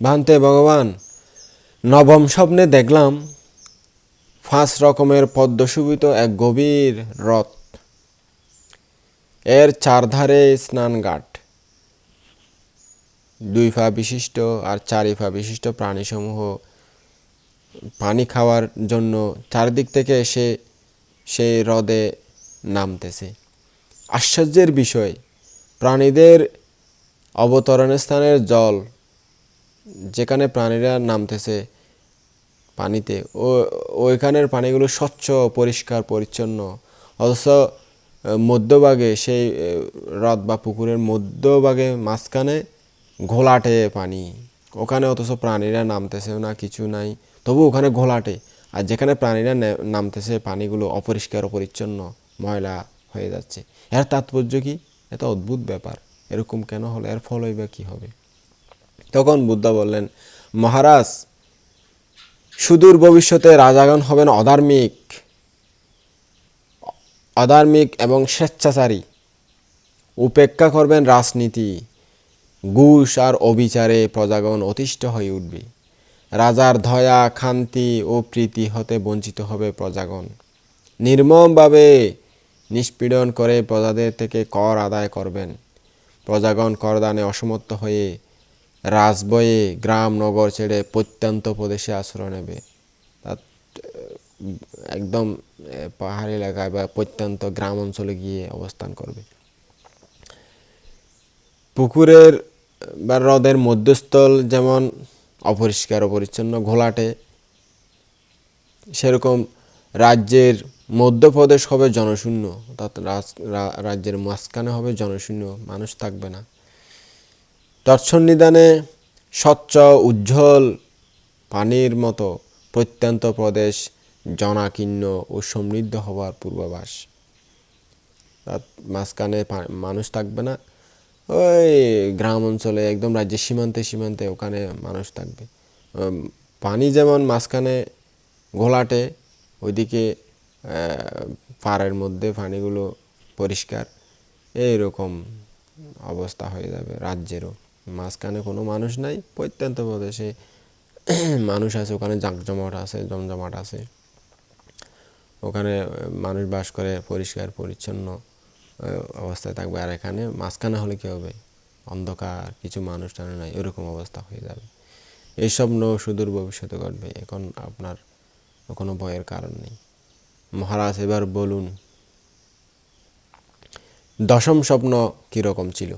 ভান্তে ভগবান, নবম স্বপ্নে দেখলাম পাঁচ রকমের পদ্মশোভিত এক গভীর হ্রদ এর চারধারে স্নানঘাট দুই পা বিশিষ্ট আর চারি পা বিশিষ্ট প্রাণীসমূহ পানি খাওয়ার জন্য চারদিক থেকে এসে সেই হ্রদে নামতেছে। আশ্চর্যের বিষয়, প্রাণীদের অবতরণের স্থানের জল যেখানে প্রাণীরা নামতেছে পানিতে, ও, ওইখানের পানিগুলো স্বচ্ছ, পরিষ্কার, পরিচ্ছন্ন। অথচ মধ্যভাগে সেই হ্রদ বা পুকুরের মধ্যভাগে মাঝখানে ঘোলাটে পানি। ওখানে অথচ প্রাণীরা নামতেছে না, কিছু নাই, তবু ওখানে ঘোলাটে। আর যেখানে প্রাণীরা নামতেছে, পানিগুলো অপরিষ্কার, পরিচ্ছন্ন, ময়লা হয়ে যাচ্ছে। এর তাৎপর্য কি? এত অদ্ভুত ব্যাপার। এরকম কেন হলো? এর ফলই বা কী হবে? তখন বুদ্ধা বললেন, মহারাজ, সুদূর ভবিষ্যতে রাজাগণ হবেন অধার্মিক অধার্মিক এবং স্বেচ্ছাচারী। উপেক্ষা করবেন রাজনীতি, ঘুষ আর অবিচারে প্রজাগণ অতিষ্ঠ হয়ে উঠবে। রাজার দয়া, খান্তি ও প্রীতি হতে বঞ্চিত হবে প্রজাগণ। নির্মমভাবে নিষ্পীড়ন করে প্রজাদের থেকে কর আদায় করবেন। প্রজাগণ করদানে অসমর্থ হয়ে রাজবয়ে গ্রাম নগর ছেড়ে প্রত্যন্ত প্রদেশে আশ্রয় নেবে। তা- একদম পাহাড়ি এলাকায় বা প্রত্যন্ত গ্রাম অঞ্চলে গিয়ে অবস্থান করবে। পুকুরের, বা হ্রদের মধ্যস্থল যেমন অপরিষ্কার অপরিচ্ছন্ন ঘোলাটে, সেরকম রাজ্যের মধ্যপ্রদেশ হবে জনশূন্য, অর্থাৎ রাজ- রাজ্যের মাঝখানে হবে জনশূন্য, মানুষ থাকবে না। তৎসন্নিধানে স্বচ্ছ, উজ্জ্বল পানির মতো প্রত্যন্ত প্রদেশ জনাকীর্ণ ও সমৃদ্ধ হওয়ার পূর্বাভাস। তার মাঝখানে মানুষ থাকবে না। ওই গ্রাম অঞ্চলে একদম রাজ্যের সীমান্তে সীমান্তে ওখানে মানুষ থাকবে। পানি যেমন মাঝখানে ঘোলাটে, ওইদিকে পাড়ের মধ্যে পানিগুলো পরিষ্কার, এইরকম অবস্থা হয়ে যাবে রাজ্যেরও। মাঝখানে কোনো মানুষ নাই, প্রত্যন্ত প্রদেশে মানুষ আছে, ওখানে জাঁকজমাট আছে, জমজমাট আছে। ওখানে মানুষ বাস করে, পরিষ্কার, পরিচ্ছন্ন অবস্থায় থাকবে। আর এখানে মাঝখানে হলে কী হবে? অন্ধকার, কিছু মানুষ টানে নাই, এরকম অবস্থা হয়ে যাবে। এই স্বপ্ন সুদূর ভবিষ্যতে ঘটবে। এখন আপনার কোনো ভয়ের কারণ নেই। মহারাজ, এবার বলুন, দশম স্বপ্ন কীরকম ছিল?